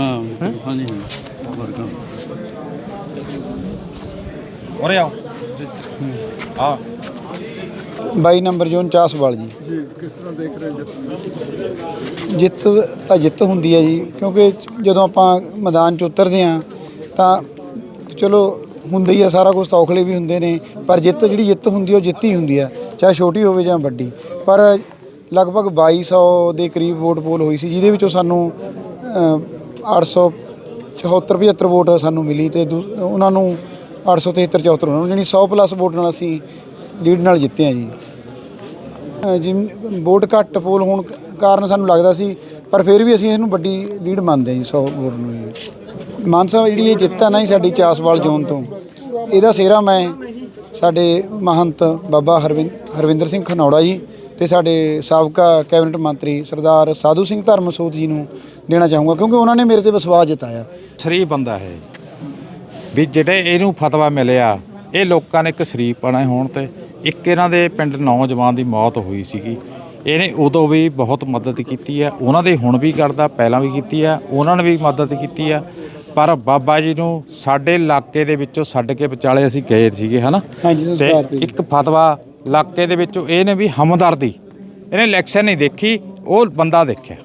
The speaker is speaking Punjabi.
ਹਾਂ ਹਾਂਜੀ ਵਰਗਾ ਉਰੇ ਆਓ। ਆ। 22 ਨੰਬਰ ਜ਼ੋਨ ਚਾਸਵਾਲ ਜੀ। ਜੀ ਕਿਸ ਤਰ੍ਹਾਂ ਦੇਖ ਰਹੇ ਜਿੱਤ ਜਿੱਤ ਤਾਂ ਜਿੱਤ ਹੁੰਦੀ ਹੈ ਜੀ, ਕਿਉਂਕਿ ਜਦੋਂ ਆਪਾਂ ਮੈਦਾਨ 'ਚ ਉਤਰਦੇ ਆ ਤਾਂ ਚਲੋ ਹੁੰਦਾ ਹੀ ਆ ਸਾਰਾ ਕੁਝ ਔਖਲੇ ਵੀ ਹੁੰਦੇ ਨੇ, ਪਰ ਜਿੱਤ ਜਿਹੜੀ ਜਿੱਤ ਹੁੰਦੀ ਉਹ ਜਿੱਤ ਹੀ ਹੁੰਦੀ ਆ ਚਾਹੇ ਛੋਟੀ ਹੋਵੇ ਜਾਂ ਵੱਡੀ। ਪਰ ਲਗਭਗ 2200 ਦੇ ਕਰੀਬ ਵੋਟ ਪੋਲ ਹੋਈ ਸੀ, ਜਿਹਦੇ ਵਿੱਚੋਂ ਸਾਨੂੰ 874 75 ਵੋਟ ਸਾਨੂੰ ਮਿਲੀ ਤੇ ਦੂ- ਉਹਨਾਂ ਨੂੰ 873 74 ਉਹਨਾਂ ਨੂੰ ਜਾਣੀ 100 ਪਲੱਸ ਵੋਟ ਨਾਲ ਅਸੀਂ ਲੀਡ ਨਾਲ ਜਿੱਤੇ ਆ ਜੀ। ਅ, ਜਿਮ ਵੋਟ ਘੱਟ ਪੋਲ ਹੋਣ ਕ- ਕਾਰਨ ਸਾਨੂੰ ਲੱਗਦਾ ਸੀ ਪਰ ਫਿਰ ਵੀ ਅਸੀਂ ਇਹਨੂੰ ਵੱਡੀ ਲੀਡ ਮੰਨਦੇ ਹਾਂ ਜੀ 100 ਵੋਟ ਨੂੰ ਜੀ। ਮਾਨਸਾ ਜਿਹੜੀ ਇਹ ਜਿੱਤ ਆ ਨਾ ਜੀ ਸਾਡੀ ਚਾਸਵਾਲ ਜ਼ੋਨ ਤੋਂ ਇਹਦਾ ਸਿਹਰਾ ਮੈਂ ਸਾਡੇ ਮਹੰਤ ਬਾਬਾ ਹਰਵਿੰ ਹਰਵਿੰਦਰ ਸਿੰਘ ਖਨੌੜਾ ਜੀ ਤੇ ਸਾਡੇ ਸਾਬਕਾ ਕੈਬਨਿਟ ਮੰਤਰੀ ਸਰਦਾਰ ਸਾਧੂ ਸਿੰਘ ਧਰਮਸੋਤ ਜੀ ਨੂੰ ਦੇਣਾ ਚਾਹੂੰਗਾ ਕਿਉਂਕਿ ਉਹਨਾਂ ਨੇ ਮੇਰੇ ਤੇ ਵਿਸ਼ਵਾਸ ਜਤਾਇਆ। ਸ਼ਰੀਫ ਬੰਦਾ ਹੈ ਵੀ ਜਿਹੜੇ ਇਹਨੂੰ ਫਤਵਾ ਮਿਲਿਆ ਇਹ ਲੋਕਾਂ ਨੇ ਇੱਕ ਸ਼ਰੀਫ ਬਣੇ ਹੋਣ ਤੇ ਇੱਕ ਇਹਨਾਂ ਦੇ ਪਿੰਡ ਨੌਜਵਾਨ ਦੀ ਮੌਤ ਹੋਈ ਸੀਗੀ। ਇਹਨੇ ਉਦੋਂ ਵੀ ਬਹੁਤ ਮਦਦ ਕੀਤੀ ਹੈ ਉਹਨਾਂ ਦੇ ਹੁਣ ਵੀ ਕਰਦਾ ਪਹਿਲਾਂ ਵੀ ਕੀਤੀ ਹੈ ਉਹਨਾਂ ਨੇ ਵੀ ਮਦਦ ਕੀਤੀ ਹੈ ਪਰ ਬਾਬਾ ਜੀ ਨੂੰ ਸਾਡੇ ਇਲਾਕੇ ਦੇ ਵਿੱਚੋਂ ਛੱਡ ਕੇ ਵਿਚਾਲੇ ਅਸੀਂ ਗਏ ਸੀਗੇ ਹਨਾ? ਤੇ। ਇੱਕ ਫਤਵਾ ਇਲਾਕੇ ਦੇ ਵਿੱਚੋਂ ਇਹ ਨੇ ਵੀ ਹਮਦਰਦੀ। ਇਹਨੇ ਇਲੈਕਸ਼ਨ ਨਹੀਂ ਦੇਖੀ ਉਹ ਬੰਦਾ ਦੇਖਿਆ।